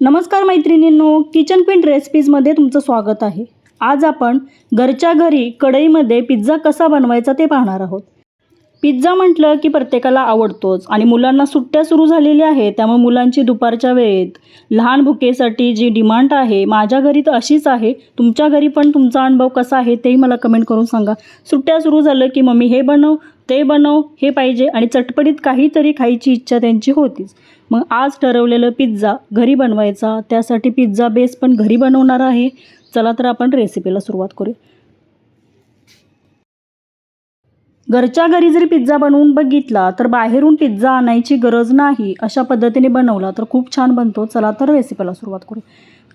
नमस्कार मैत्रिणींनो kitchen queen रेसिपीजमध्ये तुमचं स्वागत आहे. आज आपण घरच्या घरी कढईमध्ये पिझ्झा कसा बनवायचा ते पाहणार आहोत. पिझ्झा म्हटलं की प्रत्येकाला आवडतोच आणि मुलांना सुट्ट्या सुरू झालेल्या आहेत त्यामुळे मुलांची दुपारच्या वेळेत लहान भुकेसाठी जी डिमांड आहे माझ्या घरी तर अशीच आहे. तुमच्या घरी पण तुमचा अनुभव कसा आहे तेही मला कमेंट करून सांगा. सुट्ट्या सुरू झालं की मम्मी हे बनव ते बनव हे पाहिजे आणि चटपटीत काहीतरी खायची इच्छा त्यांची होतीच. मग आज ठरवलेलं पिझ्झा घरी बनवायचा त्यासाठी पिझ्झा बेस पण घरी बनवणार आहे. चला तर आपण रेसिपीला सुरुवात करूया. घरच्या घरी जरी पिझ्झा बनवून बघितला तर बाहेरून पिझ्झा आणायची गरज नाही. अशा पद्धतीने बनवला तर खूप छान बनतो. चला तर रेसिपीला सुरुवात करू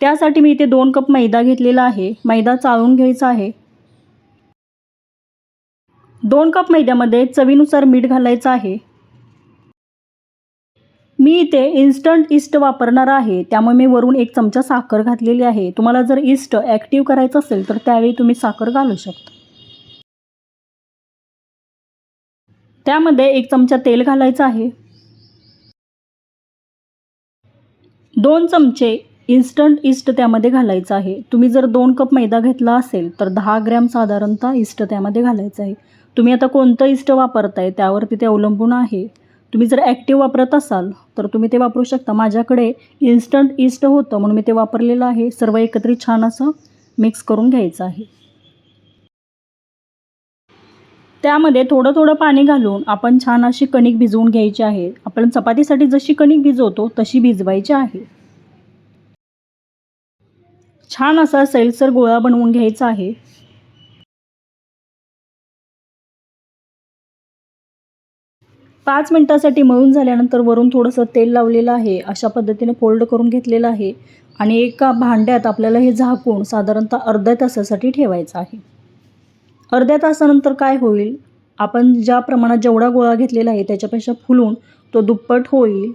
त्यासाठी मी इथे दोन कप मैदा घेतलेला आहे. मैदा चाळून घ्यायचा आहे. दोन कप मैद्यामध्ये चवीनुसार मीठ घालायचं आहे. मी इथे इन्स्टंट इस्ट वापरणार आहे. त्यामुळे मी वरून एक चमचा साखर घातलेली आहे. तुम्हाला जर इस्ट ॲक्टिव्ह करायचं असेल तर त्यावेळी तुम्ही साखर घालू शकता. त्यामध्ये एक चमचा तेल घालायचं आहे. दोन चमचे इन्स्टंट इस्ट त्यामध्ये घालायचं आहे. तुम्ही जर दोन कप मैदा घेतला असेल तर दहा ग्रॅम साधारणतः इस्ट त्यामध्ये घालायचं आहे. तुम्ही आता कोणतं इस्ट वापरताय त्यावरती ते अवलंबून आहे. तुम्ही जर ॲक्टिव्ह वापरत असाल तर तुम्ही ते वापरू शकता. माझ्याकडे इन्स्टंट इस्ट होतं म्हणून मी ते वापरलेलं आहे. सर्व एकत्रित छान असं मिक्स करून घ्यायचं आहे. त्यामध्ये थोडं थोडं पाणी घालून आपण छान अशी कणिक भिजवून घ्यायची आहे. आपण चपातीसाठी जशी कणिक भिजवतो तशी भिजवायची आहे. छान असा सैलसर गोळा बनवून घ्यायचा आहे. पाच मिनटासाठी मळून झाल्यानंतर वरून थोडंसं तेल लावलेलं आहे अशा पद्धतीने फोल्ड करून घेतलेलं आहे आणि एका भांड्यात आपल्याला हे झाकून साधारणतः अर्ध्या तासासाठी ठेवायचं आहे. अर्ध्या तासानंतर काय होईल? आपण ज्या प्रमाणात जेवढा गोळा घेतलेला आहे त्याच्यापेक्षा फुलून तो दुप्पट होईल.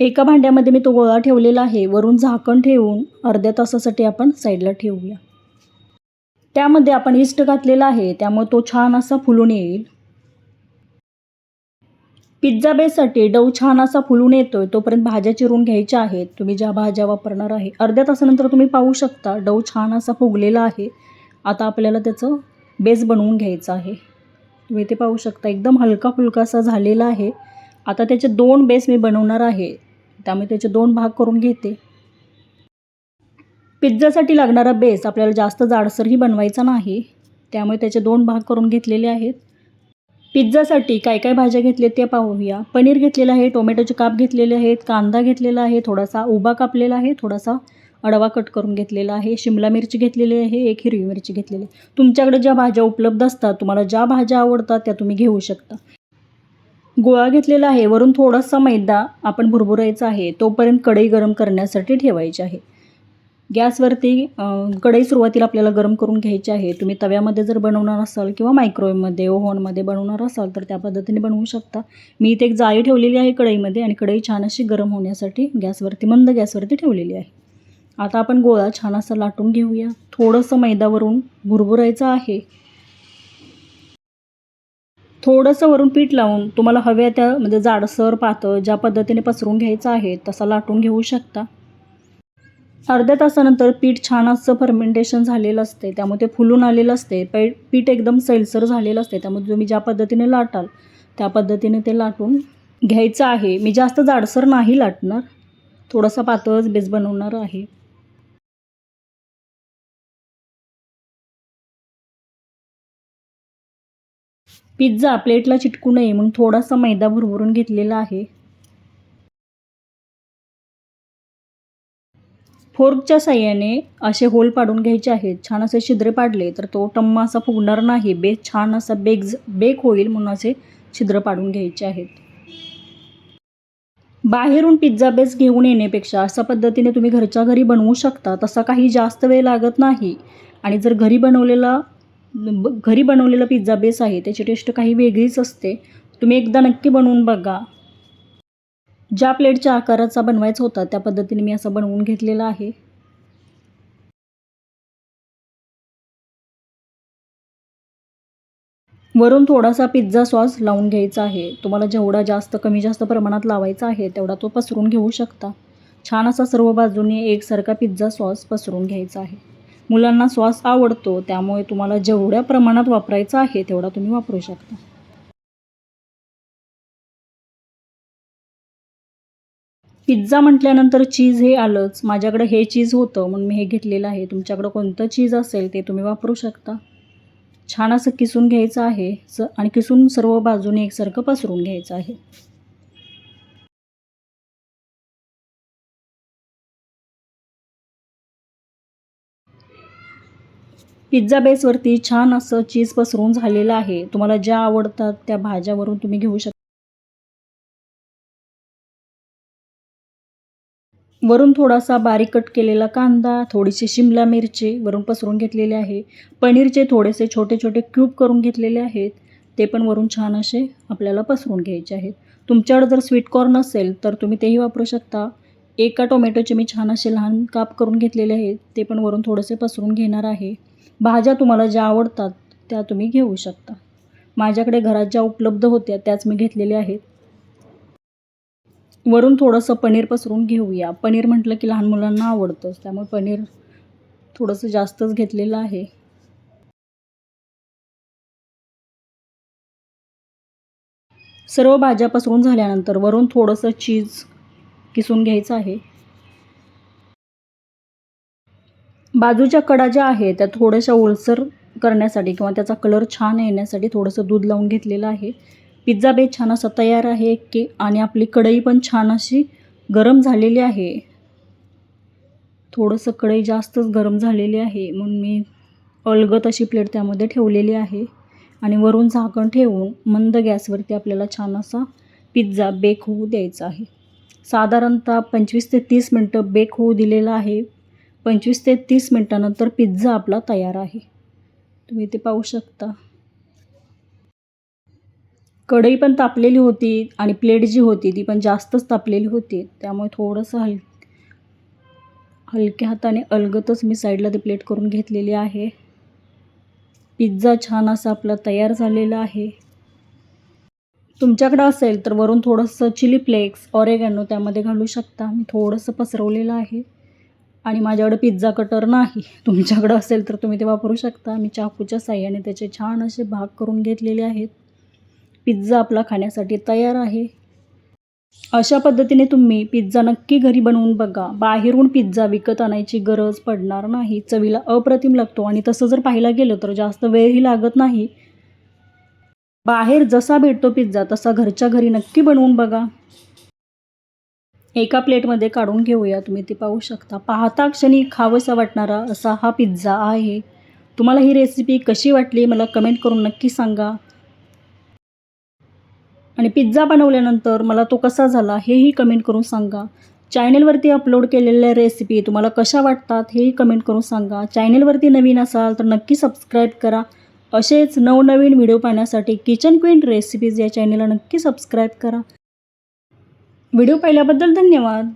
एका भांड्यामध्ये मी तो गोळा ठेवलेला आहे वरून झाकण ठेवून अर्ध्या तासासाठी आपण साईडला ठेवूया. त्यामध्ये आपण इस्ट घातलेला आहे त्यामुळे तो छान असा फुलून येईल. पिझ्झा बेससाठी डव छान असा फुलून येतोय तोपर्यंत भाज्या चिरून घ्यायच्या आहेत. तुम्ही ज्या भाज्या वापरणार आहे अर्ध्या तासानंतर तुम्ही पाहू शकता डव छान असा फुगलेला आहे. आता आपल्याला त्याचं बेस बनवून घ्यायचं आहे. तुम्ही ते पाहू शकता एकदम हलका फुलकासा झालेला आहे. आता त्याचे दोन बेस मी बनवणार आहे त्यामुळे त्याचे दोन भाग करून घेते. पिझ्झासाठी लागणारा बेस आपल्याला जास्त जाडसरही बनवायचा नाही. त्यामुळे त्याचे दोन भाग करून घेतलेले आहेत. पिझ्झासाठी काय काय भाज्या घेतल्या ते पाहूया. पनीर घेतलेलं आहे टोमॅटोचे काप घेतलेले आहेत कांदा घेतलेला आहे थोडासा उभा कापलेला आहे थोडासा अडवा कट करून घेतलेला आहे शिमला मिरची घेतलेली आहे एक हिरवी मिरची घेतलेली आहे. तुमच्याकडे ज्या भाज्या उपलब्ध असतात तुम्हाला ज्या भाज्या आवडतात त्या तुम्ही घेऊ शकता. गोळा घेतलेला आहे वरून थोडासा मैदा आपण भुरभुरायचा आहे तोपर्यंत कढई गरम करण्यासाठी ठेवायची आहे. गॅसवरती कढई सुरुवातीला आपल्याला गरम करून घ्यायची आहे. तुम्ही तव्यामध्ये जर बनवणार असाल किंवा मायक्रोवेव्हमध्ये ओव्हनमध्ये बनवणार असाल तर त्या पद्धतीने बनवू शकता. मी इथे एक जाळी ठेवलेली आहे कढईमध्ये आणि कढई छान अशी गरम होण्यासाठी गॅसवरती मंद गॅसवरती ठेवलेली आहे. आता आपण गोळा छान असा लाटून घेऊया. थोडंसं मैदावरून भुरभुरायचं आहे. थोडंसं वरून पीठ लावून तुम्हाला हव्या त्या म्हणजे जाडसर पातळ ज्या पद्धतीने पसरून घ्यायचं आहे तसा लाटून घेऊ शकता. अर्ध्या तासानंतर पीठ छान असं फर्मेंटेशन झालेलं असते त्यामुळे ते फुलून आलेलं असते पै पीठ एकदम सैलसर झालेलं असते त्यामुळे तुम्ही ज्या पद्धतीने लाटाल त्या पद्धतीने ते लाटून घ्यायचं आहे. मी जास्त जाडसर नाही लाटणार. थोडासा पातळच बेस बनवणार आहे. पिझ्झा प्लेटला चिटकू नये म्हणून थोडासा मैदा भरभरून घेतलेला आहे. फोर्कच्या साह्याने असे होल पाडून घ्यायचे आहेत. छान असे छिद्रे पाडले तर तो टम्मा असा फुगणार नाही. बेस छान असा बेग्ज बेक होईल म्हणून असे छिद्र पाडून घ्यायचे आहेत. बाहेरून पिझ्झा बेस घेऊन येण्यापेक्षा अशा पद्धतीने तुम्ही घरच्या घरी बनवू शकता. तसा काही जास्त वेळ लागत नाही. आणि जर घरी बनवलेला घरी बनवलेला पिझ्झा बेस आहे त्याची टेस्ट काही वेगळीच असते. तुम्ही एकदा नक्की बनवून बघा. ज्या प्लेटच्या आकाराचा बनवायचा होता त्या पद्धतीने मी असं बनवून घेतलेला आहे. वरून थोडासा पिझ्झा सॉस लावून घ्यायचा आहे. तुम्हाला जेवढा जास्त कमी जास्त प्रमाणात लावायचा आहे तेवढा तो पसरून घेऊ शकता. छान असा सर्व बाजूने एकसारखा पिझ्झा सॉस पसरून घ्यायचा आहे. मुलांना सॉस आवडतो त्यामुळे तुम्हाला जेवढ्या प्रमाणात वापरायचा आहे तेवढा तुम्ही वापरू शकता. पिझ्झा म्हटल्यानंतर चीज हे आलंच. माझ्याकडे हे चीज होतं म्हणून मी हे घेतलेलं आहे. तुमच्याकडं कोणतं चीज असेल ते तुम्ही वापरू शकता. छान असं किसून घ्यायचं आहे. स आणि किसून सर्व बाजूने एकसारखं पसरून घ्यायचं आहे. पिझ्झा बेसवरती छान असं चीज पसरून झालेलं आहे. तुम्हाला ज्या आवडतात त्या भाज्यावरून तुम्ही घेऊ शकता. वरून थोडासा बारीक कट केलेला कांदा थोडीशी शिमला मिरची वरून पसरून घेतलेले आहे. पनीरचे थोडेसे छोटे छोटे क्यूब करून घेतलेले आहेत. ते पण वरून छान असे आपल्याला पसरून घ्यायचे आहेत. तुमच्याकडे जर स्वीट कॉर्न असेल तर तुम्ही तेही वापरू शकता. एका टोमॅटोचे मी छान असे लहान काप करून घेतलेले आहेत. ते पण वरून थोडेसे पसरून घेणार आहे. भाज्या तुम्हाला ज्या आवडतात त्या तुम्ही घेऊ शकता. माझ्याकडे घरात ज्या उपलब्ध होत्या त्याच मी घेतलेल्या आहेत. वरून थोडंसं पनीर पसरून घेऊया. पनीर म्हटलं की लहान मुलांना आवडतंच त्यामुळे पनीर थोडंसं जास्तच घेतलेलं आहे. सर्व भाज्या पसरून झाल्यानंतर वरून थोडंसं चीज किसून घ्यायचं आहे. बाजूच्या कडा ज्या आहेत त्या थोड्याशा ओलसर करण्यासाठी किंवा त्याचा कलर छान येण्यासाठी थोडंसं दूध लावून घेतलेलं आहे. पिझ्झा बे छान असा तयार आहे की आणि आपली कढई पण छान अशी गरम झालेली आहे. थोडंसं कढई जास्तच गरम झालेली आहे म्हणून मी अलगत अशी प्लेट त्यामध्ये ठेवलेली आहे. आणि वरून झाकण ठेवून मंद गॅसवरती आपल्याला छान असा पिझ्झा बेक होऊ द्यायचा आहे. साधारणतः पंचवीस ते तीस मिनटं बेक होऊ दिलेलं आहे. पंचवीस ते तीस मिनटानंतर पिझ्झा आपला तयार आहे. तुम्ही ते पाहू शकता. कढई पण तापलेली होती आणि प्लेट जी होती ती पण जास्तच तापलेली होती. त्यामुळे थोडंसं हल हलक्या हाताने अलगतच मी साईडला ती प्लेट करून घेतलेली आहे. पिझ्झा छान असा आपला तयार झालेला आहे. तुमच्याकडं असेल तर वरून थोडंसं चिली फ्लेक्स ऑरेगॅनो त्यामध्ये घालू शकता. मी थोडंसं पसरवलेलं आहे. आणि माझ्याकडं पिझ्झा कटर नाही. तुमच्याकडं असेल तर तुम्ही ते वापरू शकता. मी चाकूच्या साह्याने त्याचे छान असे भाग करून घेतलेले आहेत. पिझ्झा आपला खाण्यासाठी तयार आहे. अशा पद्धतीने तुम्ही पिझ्झा नक्की घरी बनवून बघा. बाहेरून पिझ्झा विकत आणायची गरज पडणार नाही. चवीला अप्रतिम लागतो आणि तसं जर पाहायला गेलं तर जास्त वेळही लागत नाही. बाहेर जसा भेटतो पिझ्झा तसा घरच्या घरी नक्की बनवून बघा. एका प्लेटमध्ये काढून घेऊया. तुम्ही ती पाहू शकता. पाहता क्षणी खावसा वाटणारा असा हा पिझ्झा आहे. तुम्हाला ही रेसिपी कशी वाटली मला कमेंट करून नक्की सांगा. आणि पिझ्झा बनवल्यानंतर मला तो कसा झाला हेही कमेंट करून सांगा. चॅनेलवरती अपलोड केलेल्या रेसिपी तुम्हाला कशा वाटतात हेही कमेंट करून सांगा. चॅनेलवरती नवीन असाल तर नक्की सबस्क्राईब करा. असेच नवनवीन व्हिडिओ पाहण्यासाठी किचन क्वीन रेसिपीज या चॅनेलला नक्की सबस्क्राईब करा. व्हिडिओ पाहिल्याबद्दल धन्यवाद.